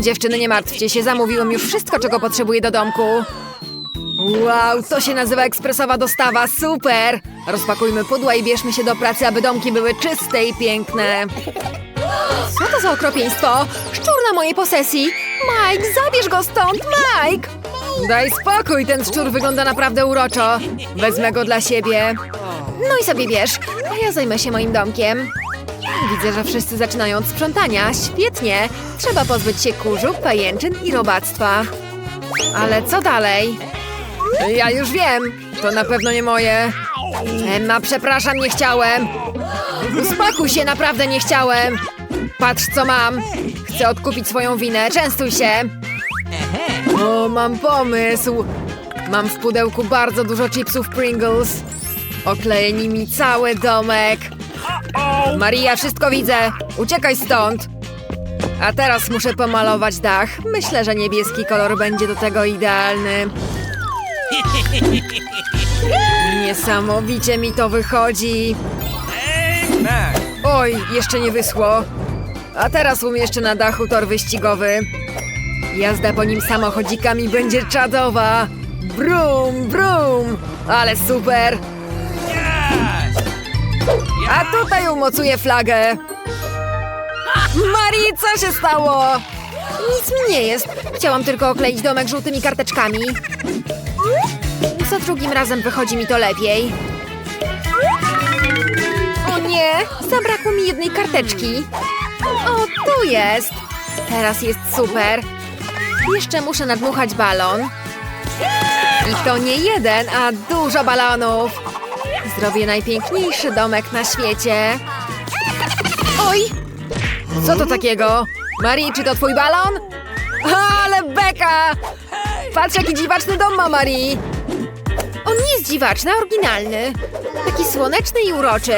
Dziewczyny, nie martwcie się, zamówiłem już wszystko, czego potrzebuję do domku. Wow, to się nazywa ekspresowa dostawa, super! Rozpakujmy pudła i bierzmy się do pracy, aby domki były czyste i piękne. Co to za okropieństwo? Szczur na mojej posesji! Mike, zabierz go stąd, Mike! Daj spokój, ten szczur wygląda naprawdę uroczo. Wezmę go dla siebie. No i sobie bierz, a ja zajmę się moim domkiem. Widzę, że wszyscy zaczynają od sprzątania. Świetnie! Trzeba pozbyć się kurzu, pajęczyn i robactwa. Ale co dalej? Ja już wiem. To na pewno nie moje. Emma, przepraszam, nie chciałem. Uspokój się, naprawdę nie chciałem. Patrz, co mam. Chcę odkupić swoją winę. Częstuj się. O, mam pomysł. Mam w pudełku bardzo dużo chipsów Pringles. Okleję nimi cały domek. Maria, wszystko widzę. Uciekaj stąd. A teraz muszę pomalować dach. Myślę, że niebieski kolor będzie do tego idealny. Niesamowicie mi to wychodzi. Oj, jeszcze nie wyschło. A teraz umieszczę na dachu tor wyścigowy. Jazda po nim samochodzikami będzie czadowa. Brum, brum! Ale super! A tutaj umocuję flagę. Marii, co się stało? Nic mi nie jest. Chciałam tylko okleić domek żółtymi karteczkami. Za drugim razem wychodzi mi to lepiej. O nie, zabrakło mi jednej karteczki. O, tu jest. Teraz jest super. Jeszcze muszę nadmuchać balon. I to nie jeden, a dużo balonów. Zrobię najpiękniejszy domek na świecie. Oj! Co to takiego? Marii, czy to twój balon? Ale beka! Patrz, jaki dziwaczny dom ma Marii! On nie jest dziwaczny, a oryginalny. Taki słoneczny i uroczy.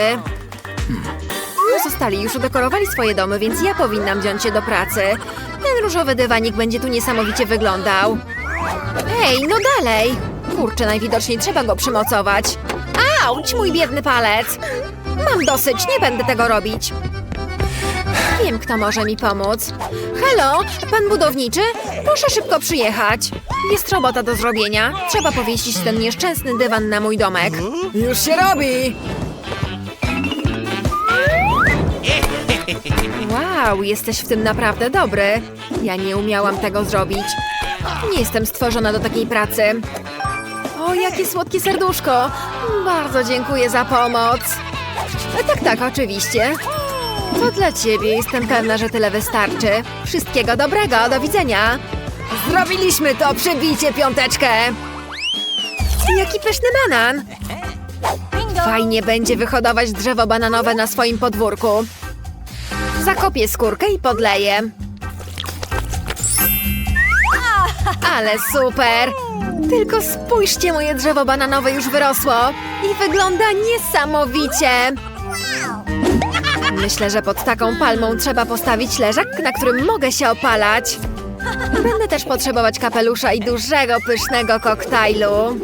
Pozostali już udekorowali swoje domy, więc ja powinnam wziąć się do pracy. Ten różowy dywanik będzie tu niesamowicie wyglądał. Ej, no dalej! Kurczę, najwidoczniej trzeba go przymocować. Auć, mój biedny palec! Mam dosyć, nie będę tego robić. Wiem, kto może mi pomóc. Halo, pan budowniczy? Proszę szybko przyjechać. Jest robota do zrobienia. Trzeba powiesić ten nieszczęsny dywan na mój domek. Już się robi! Wow, jesteś w tym naprawdę dobry. Ja nie umiałam tego zrobić. Nie jestem stworzona do takiej pracy. O, jakie słodkie serduszko! Bardzo dziękuję za pomoc. E, Tak, tak, oczywiście. To dla ciebie. Jestem pewna, że tyle wystarczy. Wszystkiego dobrego. Do widzenia. Zrobiliśmy to. Przybijcie piąteczkę. Jaki pyszny banan. Fajnie będzie wyhodować drzewo bananowe na swoim podwórku. Zakopię skórkę i podleję. Ale super! Tylko spójrzcie, moje drzewo bananowe już wyrosło i wygląda niesamowicie. Myślę, że pod taką palmą trzeba postawić leżak, na którym mogę się opalać. Będę też potrzebować kapelusza i dużego, pysznego koktajlu.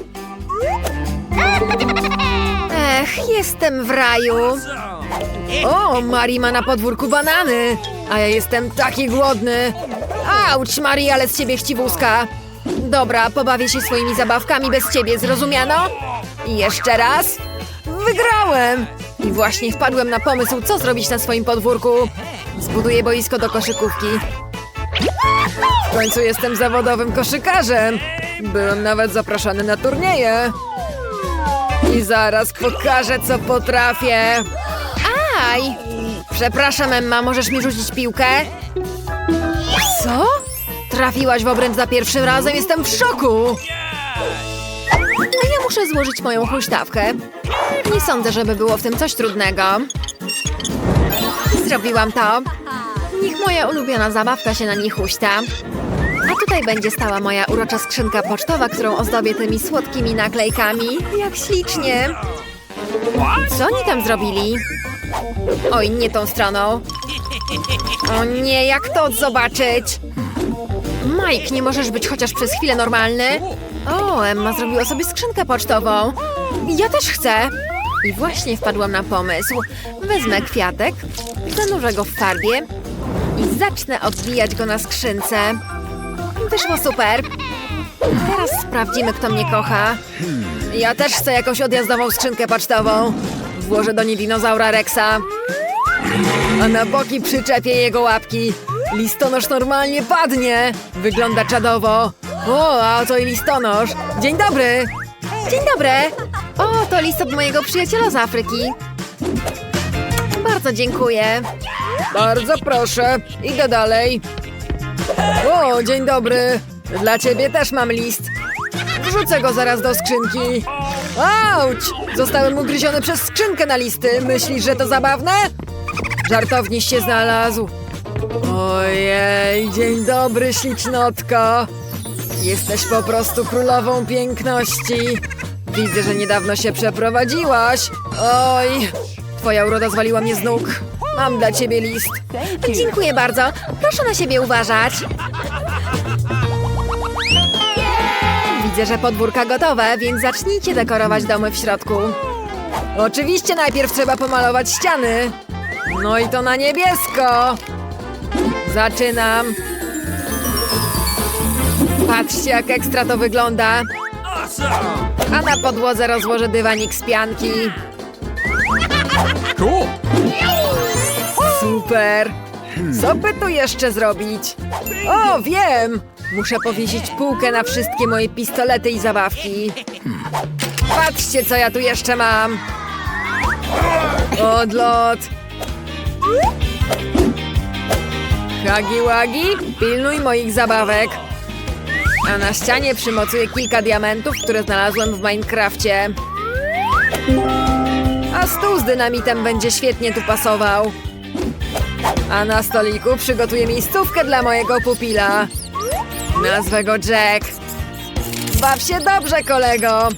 Ech, jestem w raju. O, Mari ma na podwórku banany, a ja jestem taki głodny. Auć, Mari, ale z ciebie chciwuska. Dobra, pobawię się swoimi zabawkami bez ciebie, zrozumiano? I jeszcze raz. Wygrałem! I właśnie wpadłem na pomysł, co zrobić na swoim podwórku. Zbuduję boisko do koszykówki. W końcu jestem zawodowym koszykarzem. Byłem nawet zaproszony na turnieje. I zaraz pokażę, co potrafię. Aj! Przepraszam, Emma, możesz mi rzucić piłkę? Co? Trafiłaś w obręb za pierwszym razem? Jestem w szoku! Ja muszę złożyć moją huśtawkę. Nie sądzę, żeby było w tym coś trudnego. Zrobiłam to. Niech moja ulubiona zabawka się na niej huśta. A tutaj będzie stała moja urocza skrzynka pocztowa, którą ozdobię tymi słodkimi naklejkami. Jak ślicznie! Co oni tam zrobili? Oj, nie tą stroną. O nie, jak to zobaczyć? Mike, nie możesz być chociaż przez chwilę normalny? O, Emma zrobiła sobie skrzynkę pocztową. Ja też chcę. I właśnie wpadłam na pomysł. Wezmę kwiatek, zanurzę go w farbie i zacznę odbijać go na skrzynce. Wyszło super. Teraz sprawdzimy, kto mnie kocha. Ja też chcę jakąś odjazdową skrzynkę pocztową. Włożę do niej dinozaura Rexa. A na boki przyczepię jego łapki. Listonosz normalnie padnie. Wygląda czadowo. O, a to i listonosz. Dzień dobry. Dzień dobry. O, to list od mojego przyjaciela z Afryki. Bardzo dziękuję. Bardzo proszę. Idę dalej. O, dzień dobry. Dla ciebie też mam list. Wrzucę go zaraz do skrzynki. Auć! Zostałem ugryziony przez skrzynkę na listy. Myślisz, że to zabawne? Żartowniś się znalazł. Ojej, dzień dobry, ślicznotko. Jesteś po prostu królową piękności. Widzę, że niedawno się przeprowadziłaś. Oj, twoja uroda zwaliła mnie z nóg. Mam dla ciebie list. Dziękuję bardzo. Proszę na siebie uważać. Widzę, że podwórka gotowe, więc zacznijcie dekorować domy w środku. Oczywiście najpierw trzeba pomalować ściany. No i to na niebiesko. Zaczynam. Patrzcie, jak ekstra to wygląda. A na podłodze rozłożę dywanik z pianki. Cool. Super! Co by tu jeszcze zrobić? O, wiem! Muszę powiesić półkę na wszystkie moje pistolety i zabawki. Patrzcie, co ja tu jeszcze mam! Odlot! Hagi Wagi, pilnuj moich zabawek. A na ścianie przymocuję kilka diamentów, które znalazłem w Minecrafcie. A stół z dynamitem będzie świetnie tu pasował. A na stoliku przygotuję miejscówkę dla mojego pupila. Nazwę go Jack. Baw się dobrze, kolego.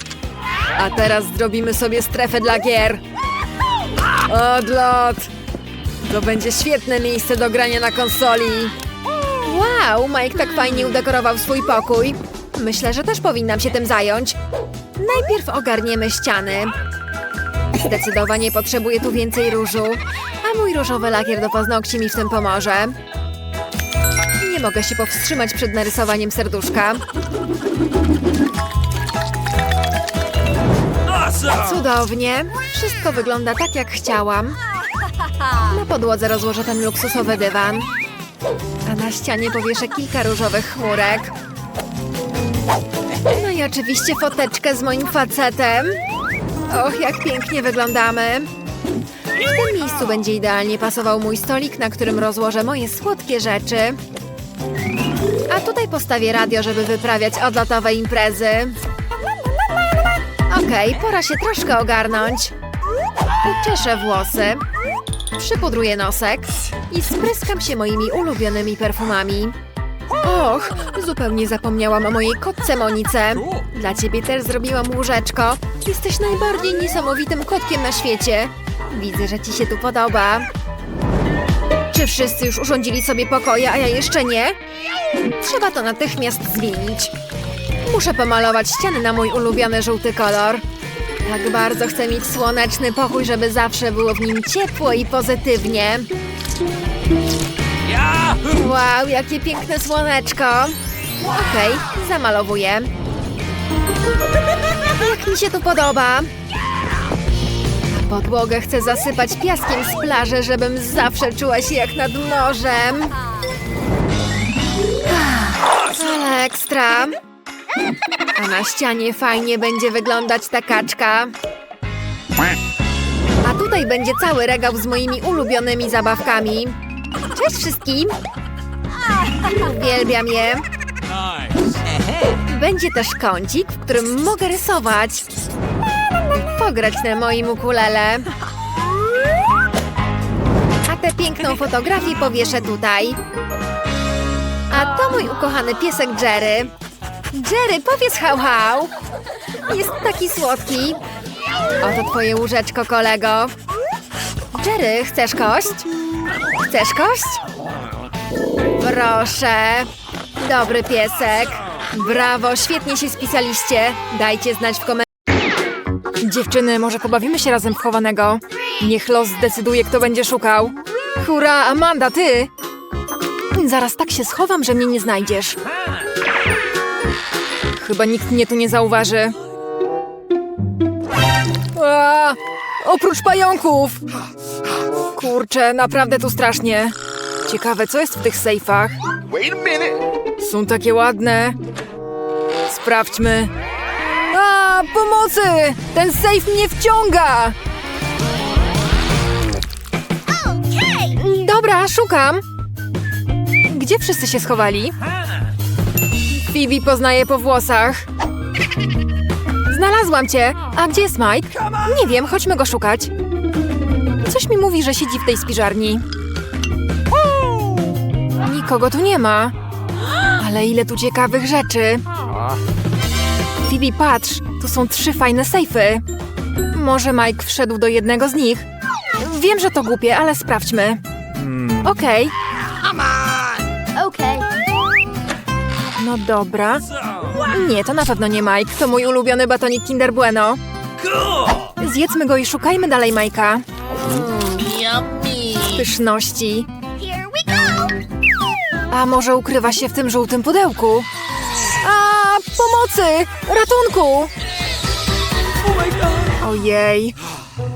A teraz zrobimy sobie strefę dla gier. Odlot. To będzie świetne miejsce do grania na konsoli. Wow, Mike tak fajnie udekorował swój pokój. Myślę, że też powinnam się tym zająć. Najpierw ogarniemy ściany. Zdecydowanie potrzebuję tu więcej różu, a mój różowy lakier do paznokci mi w tym pomoże. Nie mogę się powstrzymać przed narysowaniem serduszka. Cudownie. Wszystko wygląda tak, jak chciałam. Na podłodze rozłożę ten luksusowy dywan. A na ścianie powieszę kilka różowych chmurek. No i oczywiście foteczkę z moim facetem. Och, jak pięknie wyglądamy. W tym miejscu będzie idealnie pasował mój stolik, na którym rozłożę moje słodkie rzeczy. A tutaj postawię radio, żeby wyprawiać odlotowe imprezy. Okej, pora się troszkę ogarnąć. Uczeszę włosy, przypudruję nosek i spryskam się moimi ulubionymi perfumami. Och, zupełnie zapomniałam o mojej kotce Monice. Dla ciebie też zrobiłam łóżeczko. Jesteś najbardziej niesamowitym kotkiem na świecie. Widzę, że ci się tu podoba. Czy wszyscy już urządzili sobie pokoje, a ja jeszcze nie? Trzeba to natychmiast zmienić. Muszę pomalować ściany na mój ulubiony żółty kolor. Tak bardzo chcę mieć słoneczny pokój, żeby zawsze było w nim ciepło i pozytywnie. Wow, jakie piękne słoneczko. Okej, zamalowuję. Jak mi się tu podoba. Podłogę chcę zasypać piaskiem z plaży, żebym zawsze czuła się jak nad morzem. Ale ekstra. A na ścianie fajnie będzie wyglądać ta kaczka. A tutaj będzie cały regał z moimi ulubionymi zabawkami. Cześć wszystkim! Uwielbiam je. Będzie też kącik, w którym mogę rysować. Pograć na moim ukulele. A tę piękną fotografię powieszę tutaj. A to mój ukochany piesek Jerry. Jerry, powiedz hał hał. Jest taki słodki. Oto twoje łóżeczko, kolego. Jerry, chcesz kość? Chcesz kość? Proszę. Dobry piesek. Brawo, świetnie się spisaliście. Dajcie znać w komentarzach. Dziewczyny, może pobawimy się razem w chowanego? Niech los zdecyduje, kto będzie szukał. Hurra, Amanda, ty! Zaraz tak się schowam, że mnie nie znajdziesz. Chyba nikt mnie tu nie zauważy. A, oprócz pająków! Kurczę, naprawdę tu strasznie. Ciekawe, co jest w tych sejfach? Wait a minute. Są takie ładne. Sprawdźmy. A, pomocy! Ten sejf mnie wciąga! Dobra, szukam. Gdzie wszyscy się schowali? Phoebe poznaje po włosach. Znalazłam cię. A gdzie jest Mike? Nie wiem, chodźmy go szukać. Coś mi mówi, że siedzi w tej spiżarni. Nikogo tu nie ma. Ale ile tu ciekawych rzeczy. Phoebe, patrz, tu są trzy fajne sejfy. Może Mike wszedł do jednego z nich? Wiem, że to głupie, ale sprawdźmy. Okej, Okay. No dobra. Nie, to na pewno nie Mike. To mój ulubiony batonik Kinder Bueno. Zjedzmy go i szukajmy dalej Majka. Pyszności. A może ukrywa się w tym żółtym pudełku? A, pomocy! Ratunku! Ojej.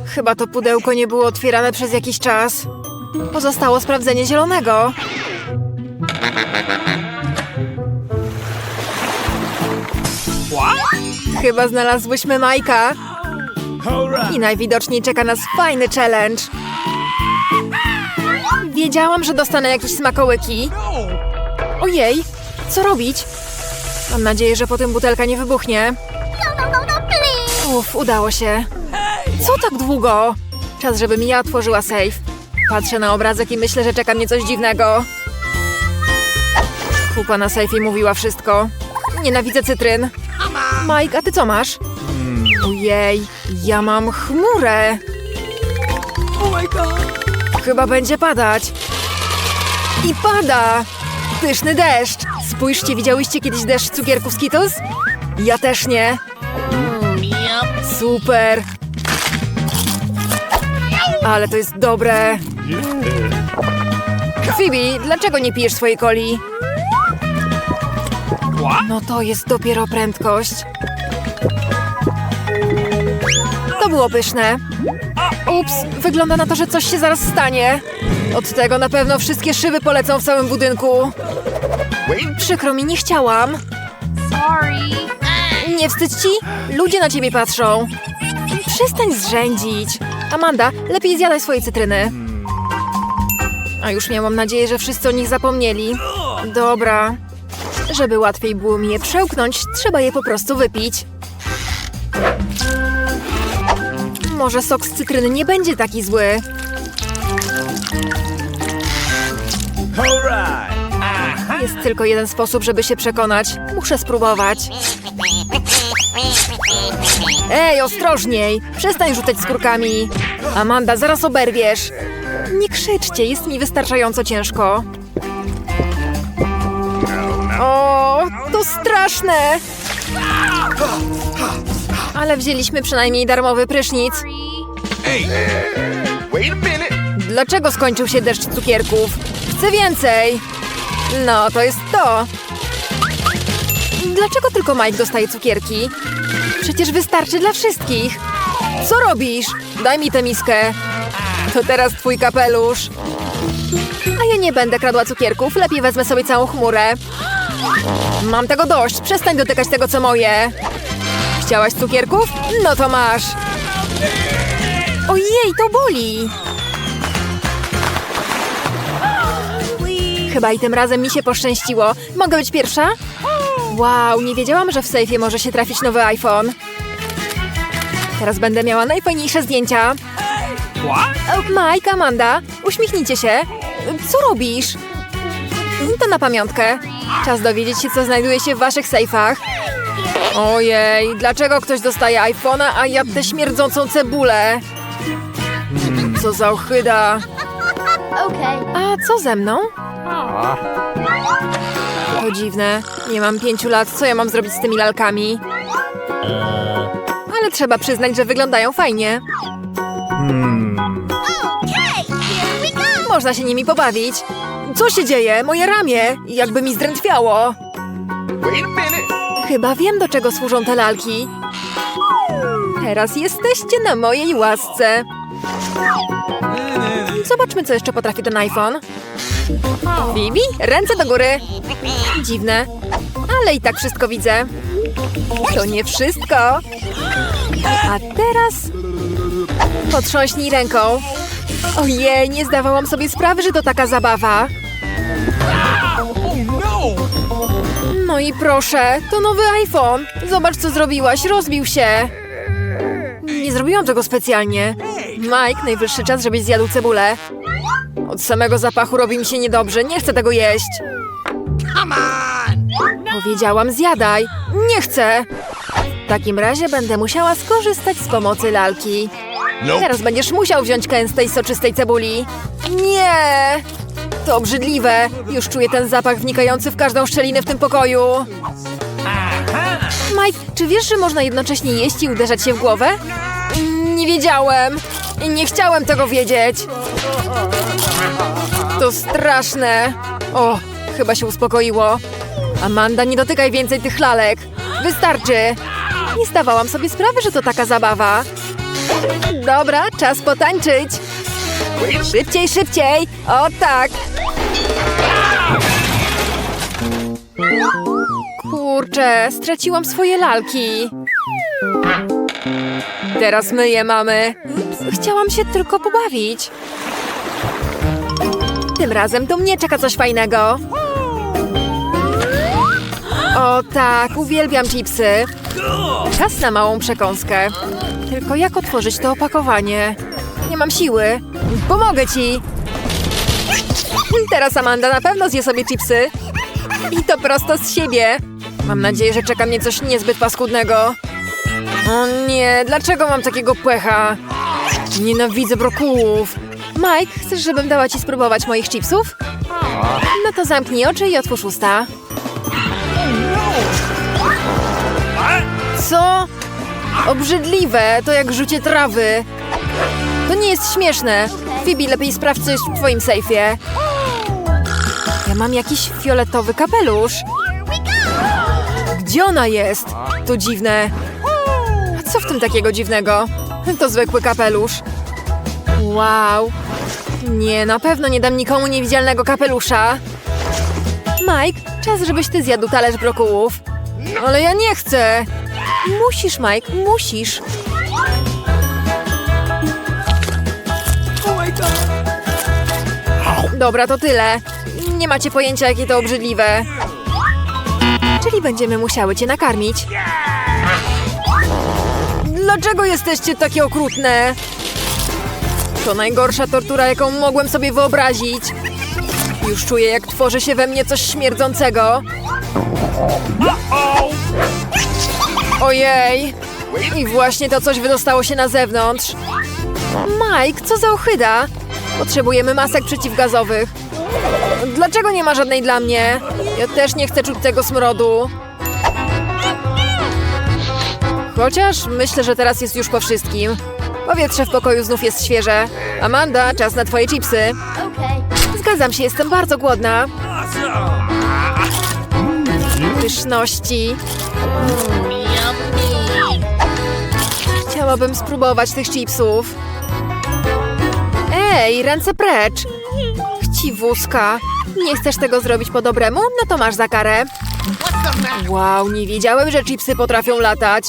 Chyba to pudełko nie było otwierane przez jakiś czas. Pozostało sprawdzenie zielonego. Chyba znalazłyśmy Majka. I najwidoczniej czeka nas fajny challenge. Wiedziałam, że dostanę jakieś smakołyki. Ojej, co robić? Mam nadzieję, że potem butelka nie wybuchnie. Uff, udało się. Co tak długo? Czas, żebym ja otworzyła safe. Patrzę na obrazek i myślę, że czeka mnie coś dziwnego. Kupa na sejfie mówiła wszystko. Nienawidzę cytryn. Mike, a ty co masz? Ojej, ja mam chmurę. Chyba będzie padać. I pada! Pyszny deszcz! Spójrzcie, widziałyście kiedyś deszcz cukierków Skittles? Ja też nie. Super! Ale to jest dobre. Phoebe, dlaczego nie pijesz swojej coli? No to jest dopiero prędkość. To było pyszne. Ups, wygląda na to, że coś się zaraz stanie. Od tego na pewno wszystkie szyby polecą w całym budynku. Przykro mi, nie chciałam. Sorry. Nie wstydź ci? Ludzie na ciebie patrzą. Przestań zrzędzić. Amanda, lepiej zjadaj swoje cytryny. A już miałam nadzieję, że wszyscy o nich zapomnieli. Dobra. Żeby łatwiej było mi je przełknąć, trzeba je po prostu wypić. Może sok z cytryny nie będzie taki zły. Jest tylko jeden sposób, żeby się przekonać. Muszę spróbować. Ej, ostrożniej! Przestań rzucać skórkami! Amanda, zaraz oberwiesz! Nie krzyczcie, jest mi wystarczająco ciężko. O, to straszne! Ale wzięliśmy przynajmniej darmowy prysznic. Wait a minute. Dlaczego skończył się deszcz cukierków? Chcę więcej! No, to jest to. Dlaczego tylko Mike dostaje cukierki? Przecież wystarczy dla wszystkich. Co robisz? Daj mi tę miskę. To teraz twój kapelusz. A ja nie będę kradła cukierków, lepiej wezmę sobie całą chmurę. Mam tego dość, przestań dotykać tego, co moje. Chciałaś cukierków? No to masz. Ojej, to boli. Chyba i tym razem mi się poszczęściło. Mogę być pierwsza? Wow, nie wiedziałam, że w sejfie może się trafić nowy iPhone. Teraz będę miała najfajniejsze zdjęcia. Mike, Amanda, uśmiechnijcie się. Co robisz? To na pamiątkę. Czas dowiedzieć się, co znajduje się w waszych sejfach. Ojej, dlaczego ktoś dostaje iPhone'a, a ja tę śmierdzącą cebulę? Co za ochyda. A co ze mną? To dziwne. Nie mam pięciu lat. Co ja mam zrobić z tymi lalkami? Ale trzeba przyznać, że wyglądają fajnie. Go. Można się nimi pobawić. Co się dzieje? Moje ramię! Jakby mi zdrętwiało. Chyba wiem, do czego służą te lalki. Teraz jesteście na mojej łasce. Zobaczmy, co jeszcze potrafi ten iPhone. Bibi, ręce do góry. Dziwne, ale i tak wszystko widzę. To nie wszystko. A teraz potrząśnij ręką. Ojej, nie zdawałam sobie sprawy, że to taka zabawa. No i proszę, to nowy iPhone. Zobacz, co zrobiłaś, rozbił się. Nie zrobiłam tego specjalnie. Mike, najwyższy czas, żebyś zjadł cebulę. Od samego zapachu robi mi się niedobrze, nie chcę tego jeść. Powiedziałam, zjadaj. Nie chcę. W takim razie będę musiała skorzystać z pomocy lalki. Teraz będziesz musiał wziąć kęs tej soczystej cebuli. Nie! To obrzydliwe. Już czuję ten zapach wnikający w każdą szczelinę w tym pokoju. Mike, czy wiesz, że można jednocześnie jeść i uderzać się w głowę? Nie wiedziałem. Nie chciałem tego wiedzieć. To straszne. O, chyba się uspokoiło. Amanda, nie dotykaj więcej tych lalek. Wystarczy. Nie zdawałam sobie sprawy, że to taka zabawa. Dobra, czas potańczyć. Szybciej, szybciej! O tak! Kurczę, straciłam swoje lalki. Teraz my je mamy. Chciałam się tylko pobawić. Tym razem to mnie czeka coś fajnego. O tak, uwielbiam chipsy. Czas na małą przekąskę. Tylko jak otworzyć to opakowanie? Nie mam siły. Pomogę ci. Teraz Amanda na pewno zje sobie chipsy. I to prosto z siebie. Mam nadzieję, że czeka mnie coś niezbyt paskudnego. O nie, dlaczego mam takiego płecha? Nienawidzę brokułów. Mike, chcesz, żebym dała ci spróbować moich chipsów? No to zamknij oczy i otwórz usta. Co? Obrzydliwe, to jak rzucie trawy. To nie jest śmieszne. Phoebe, lepiej sprawdź coś w twoim sejfie. Ja mam jakiś fioletowy kapelusz. Gdzie ona jest? To dziwne. A co w tym takiego dziwnego? To zwykły kapelusz. Wow. Nie, na pewno nie dam nikomu niewidzialnego kapelusza. Mike, czas, żebyś ty zjadł talerz brokułów. Ale ja nie chcę. Musisz, Mike, musisz. Dobra, to tyle. Nie macie pojęcia, jakie to obrzydliwe. Czyli będziemy musiały cię nakarmić. Dlaczego jesteście takie okrutne? To najgorsza tortura, jaką mogłem sobie wyobrazić. Już czuję, jak tworzy się we mnie coś śmierdzącego. Ojej! I właśnie to coś wydostało się na zewnątrz. Mike, co za ochyda? Potrzebujemy masek przeciwgazowych. Dlaczego nie ma żadnej dla mnie? Ja też nie chcę czuć tego smrodu. Chociaż myślę, że teraz jest już po wszystkim. Powietrze w pokoju znów jest świeże. Amanda, czas na twoje chipsy. Zgadzam się, jestem bardzo głodna. Pyszności. Chciałabym spróbować tych chipsów. Ej, ręce precz! Chciwuska. Nie chcesz tego zrobić po dobremu? No to masz za karę. Wow, nie wiedziałem, że chipsy potrafią latać.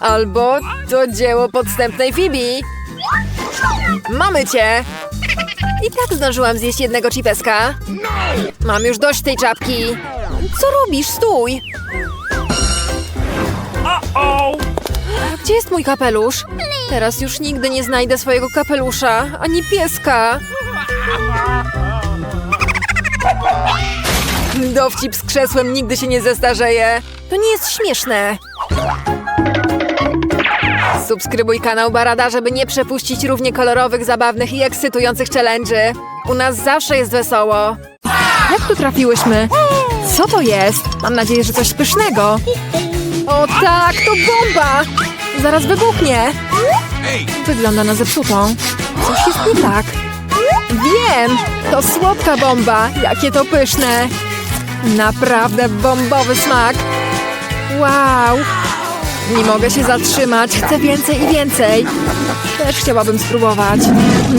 Albo to dzieło podstępnej Phoebe. Mamy cię! I tak zdążyłam zjeść jednego chipeska. Mam już dość tej czapki. Co robisz? Stój! Gdzie jest mój kapelusz? Teraz już nigdy nie znajdę swojego kapelusza, ani pieska. Dowcip z krzesłem nigdy się nie zestarzeje. To nie jest śmieszne. Subskrybuj kanał Barada, żeby nie przepuścić równie kolorowych, zabawnych i ekscytujących challenge'y. U nas zawsze jest wesoło. Jak tu trafiłyśmy? Co to jest? Mam nadzieję, że coś pysznego. O tak, to bomba! Zaraz wybuchnie. Wygląda na zepsutą. Coś jest nie tak. Wiem! To słodka bomba! Jakie to pyszne! Naprawdę bombowy smak! Wow! Nie mogę się zatrzymać. Chcę więcej i więcej. Też chciałabym spróbować.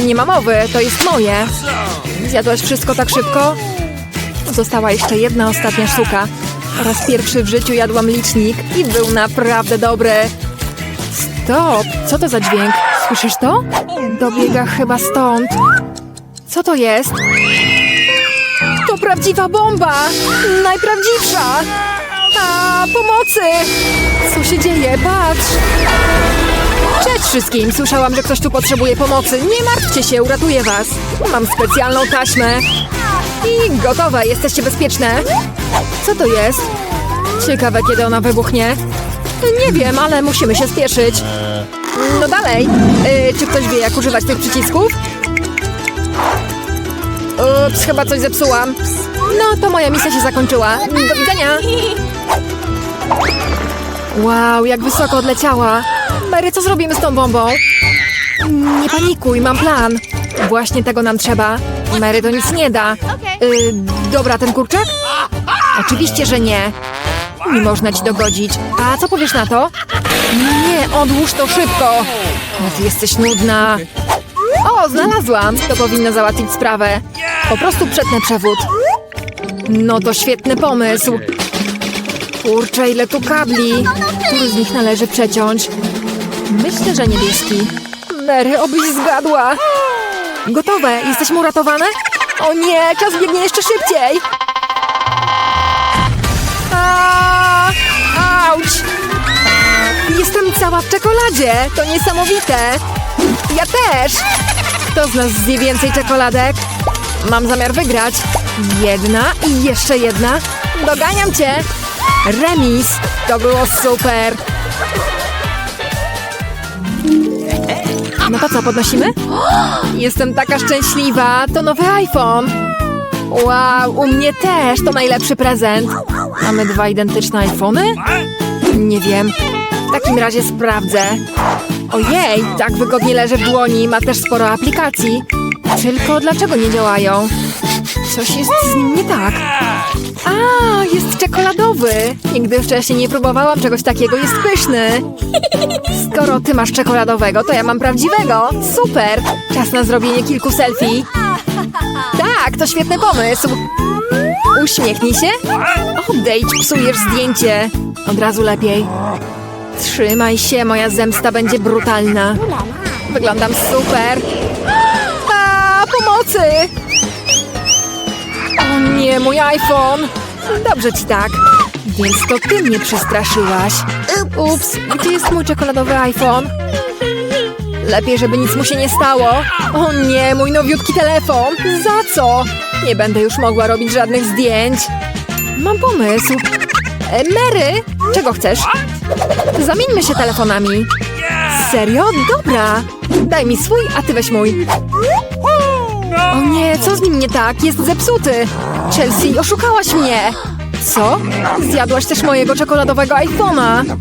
Nie ma mowy, to jest moje. Zjadłaś wszystko tak szybko? Została jeszcze jedna ostatnia sztuka. Po raz pierwszy w życiu jadłam licznik i był naprawdę dobry. Stop! Co to za dźwięk? Słyszysz to? Dobiega chyba stąd. Co to jest? Prawdziwa bomba! Najprawdziwsza! A, pomocy! Co się dzieje? Patrz! Cześć wszystkim! Słyszałam, że ktoś tu potrzebuje pomocy. Nie martwcie się, uratuję was. Mam specjalną taśmę. I gotowe, jesteście bezpieczne. Co to jest? Ciekawe, kiedy ona wybuchnie. Nie wiem, ale musimy się spieszyć. No dalej. Y, czy ktoś wie, jak używać tych przycisków? Ups, chyba coś zepsułam. No, to moja misja się zakończyła. Do widzenia. Wow, jak wysoko odleciała. Mary, co zrobimy z tą bombą? Nie panikuj, mam plan. Właśnie tego nam trzeba. Mary to nic nie da. Y, dobra, ten kurczak? Oczywiście, że nie. Nie można ci dogodzić. A co powiesz na to? Nie, odłóż to szybko. Ty jesteś nudna. O, znalazłam. To powinno załatwić sprawę. Po prostu przetnę przewód. No to świetny pomysł. Kurczę, ile tu kabli. Który z nich należy przeciąć? Myślę, że niebieski. Mary, obyś zgadła. Gotowe. Jesteśmy uratowane? O nie, czas biegnie jeszcze szybciej. Auć! Jestem cała w czekoladzie. To niesamowite. Ja też. Kto z nas zje więcej czekoladek? Mam zamiar wygrać. Jedna i jeszcze jedna. Doganiam cię. Remis. To było super. No to co, podnosimy? Jestem taka szczęśliwa. To nowy iPhone. Wow, u mnie też. To najlepszy prezent. Mamy dwa identyczne iPhony? Nie wiem. W takim razie sprawdzę. Ojej, tak wygodnie leży w dłoni. Ma też sporo aplikacji. Tylko dlaczego nie działają? Coś jest z nim nie tak. A, jest czekoladowy. Nigdy wcześniej nie próbowałam czegoś takiego. Jest pyszny. Skoro ty masz czekoladowego, to ja mam prawdziwego. Super. Czas na zrobienie kilku selfie. Tak, to świetny pomysł. Uśmiechnij się. Odejdź, psujesz zdjęcie. Od razu lepiej. Trzymaj się, moja zemsta będzie brutalna. Wyglądam super. Pomocy! O nie, mój iPhone! Dobrze ci tak. Więc to ty mnie przestraszyłaś. Ups, gdzie jest mój czekoladowy iPhone? Lepiej, żeby nic mu się nie stało. O nie, mój nowiutki telefon. Za co? Nie będę już mogła robić żadnych zdjęć. Mam pomysł. E, Mary, czego chcesz? Zamieńmy się telefonami. Serio? Dobra. Daj mi swój, a ty weź mój. O nie, co z nim nie tak? Jest zepsuty. Chelsea, oszukałaś mnie. Co? Zjadłaś też mojego czekoladowego iPhone'a.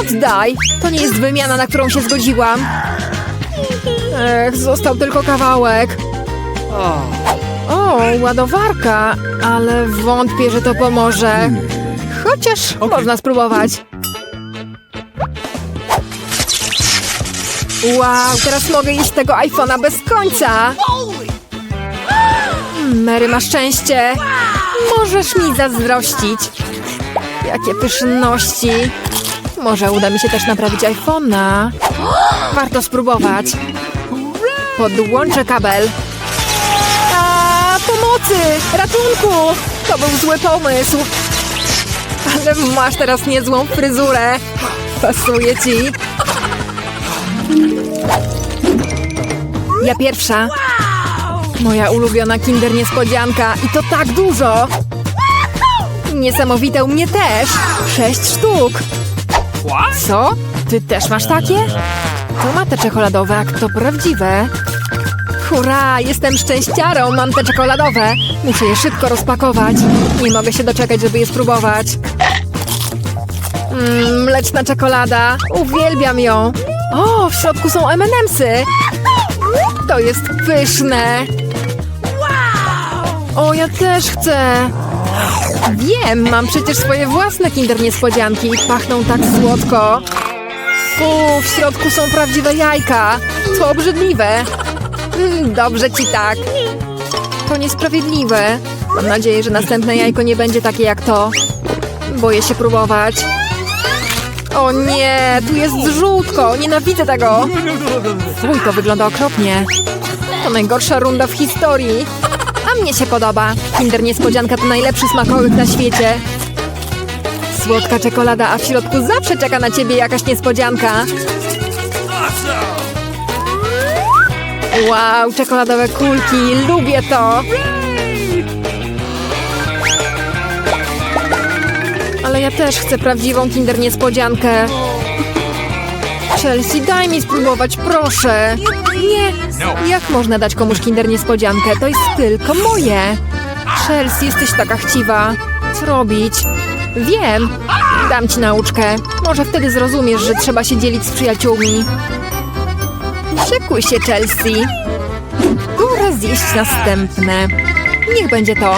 Oddaj. To nie jest wymiana, na którą się zgodziłam. Ech, został tylko kawałek. O, ładowarka, ale wątpię, że to pomoże. Chociaż można spróbować. Wow, teraz mogę jeść tego iPhone'a bez końca. Mary ma szczęście. Możesz mi zazdrościć. Jakie pyszności. Może uda mi się też naprawić iPhone'a. Warto spróbować. Podłączę kabel. A, pomocy! Ratunku! To był zły pomysł. Ale masz teraz niezłą fryzurę. Pasuje ci. Ja pierwsza. Moja ulubiona kinder niespodzianka. I to tak dużo. Niesamowite u mnie też. Sześć sztuk. Co? Ty też masz takie? To ma te czekoladowe, a to prawdziwe. Hurra, jestem szczęściarą, mam te czekoladowe. Muszę je szybko rozpakować. Nie mogę się doczekać, żeby je spróbować. Mmm, mleczna czekolada. Uwielbiam ją. O, w środku są M&M'sy. To jest pyszne. O, ja też chcę. Wiem, mam przecież swoje własne kinder niespodzianki. Pachną tak słodko. Fu, w środku są prawdziwe jajka. To obrzydliwe. Mm, Dobrze ci tak. To niesprawiedliwe. Mam nadzieję, że następne jajko nie będzie takie jak to. Boję się próbować. O nie, tu jest żółtko. Nienawidzę tego. Fuj, to wygląda okropnie. To najgorsza runda w historii. A mnie się podoba. Kinder Niespodzianka to najlepszy smakołyk na świecie. Słodka czekolada, a w środku zawsze czeka na ciebie jakaś niespodzianka. Wow, czekoladowe kulki, lubię to. Ale ja też chcę prawdziwą Kinder Niespodziankę. Chelsea, daj mi spróbować, proszę. Nie. Jak można dać komuś Kinder Niespodziankę? To jest tylko moje. Chelsea, jesteś taka chciwa. Co robić? Wiem. Dam ci nauczkę. Może wtedy zrozumiesz, że trzeba się dzielić z przyjaciółmi. Szykuj się, Chelsea. Pora zjeść następne. Niech będzie to.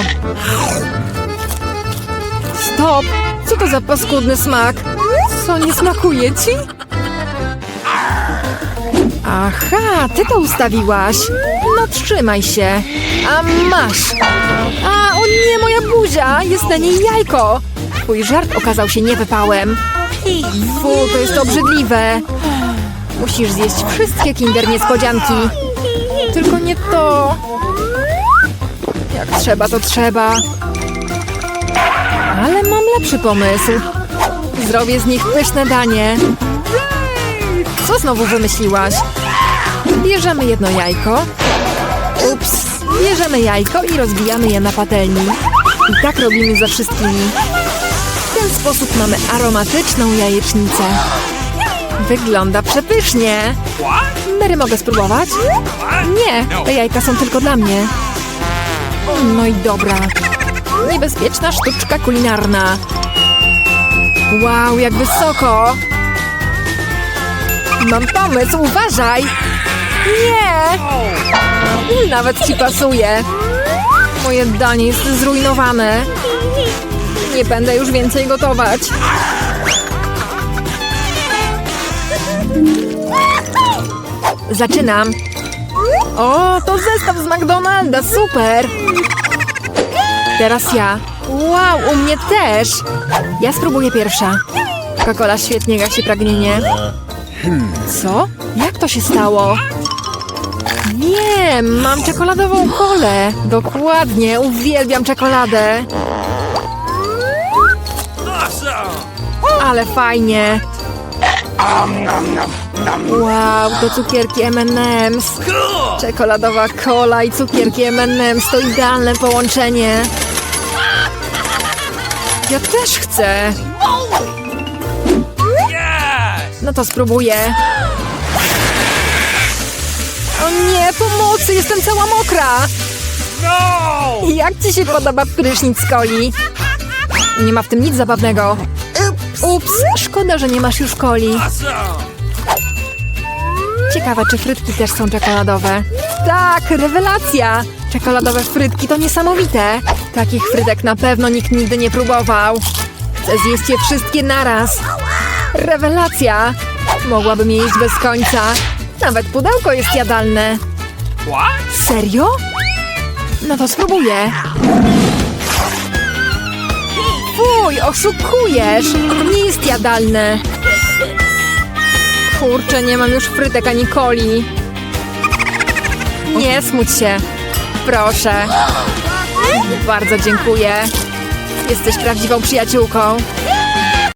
Stop! Co to za paskudny smak? Co, nie smakuje ci? Aha, ty to ustawiłaś. No trzymaj się. A masz. A, o nie, moja buzia! Jest na niej jajko. Twój żart okazał się niewypałem. Fu, to jest obrzydliwe. Musisz zjeść wszystkie kinder niespodzianki. Tylko nie to. Jak trzeba, to trzeba. Ale mam lepszy pomysł. Zrobię z nich pyszne danie. Co znowu wymyśliłaś? Bierzemy jedno jajko. Ups. Bierzemy jajko i rozbijamy je na patelni. I tak robimy ze wszystkimi. W ten sposób mamy aromatyczną jajecznicę. Wygląda przepysznie. Mary, mogę spróbować? Nie, te jajka są tylko dla mnie. No i dobra. Niebezpieczna sztuczka kulinarna. Wow, jak wysoko! Mam pomysł, uważaj! Nie! Nawet ci pasuje. Moje danie jest zrujnowane. Nie będę już więcej gotować. Zaczynam. O, to zestaw z McDonalda, super! Teraz ja. Wow, u mnie też! Ja spróbuję pierwsza. Coca-Cola świetnie gasi pragnienie. Co? Jak to się stało? Wiem, mam czekoladową kolę. Dokładnie, uwielbiam czekoladę. Ale fajnie. Wow, to cukierki M&M's. Czekoladowa kola i cukierki M&M's to idealne połączenie. Ja też chcę. No to spróbuję. O nie, pomocy, jestem cała mokra. Jak ci się podoba prysznic z coli? Nie ma w tym nic zabawnego. Ups, szkoda, że nie masz już coli. Ciekawe, czy frytki też są czekoladowe. Tak, rewelacja! Czekoladowe frytki to niesamowite. Takich frytek na pewno nikt nigdy nie próbował. Chcę zjeść je wszystkie naraz. Rewelacja! Mogłabym je jeść bez końca. Nawet pudełko jest jadalne. Serio? No to spróbuję. Fuj, oszukujesz! Nie jest jadalne. Kurczę, nie mam już frytek ani coli. Nie smuć się. Proszę. Bardzo dziękuję. Jesteś prawdziwą przyjaciółką.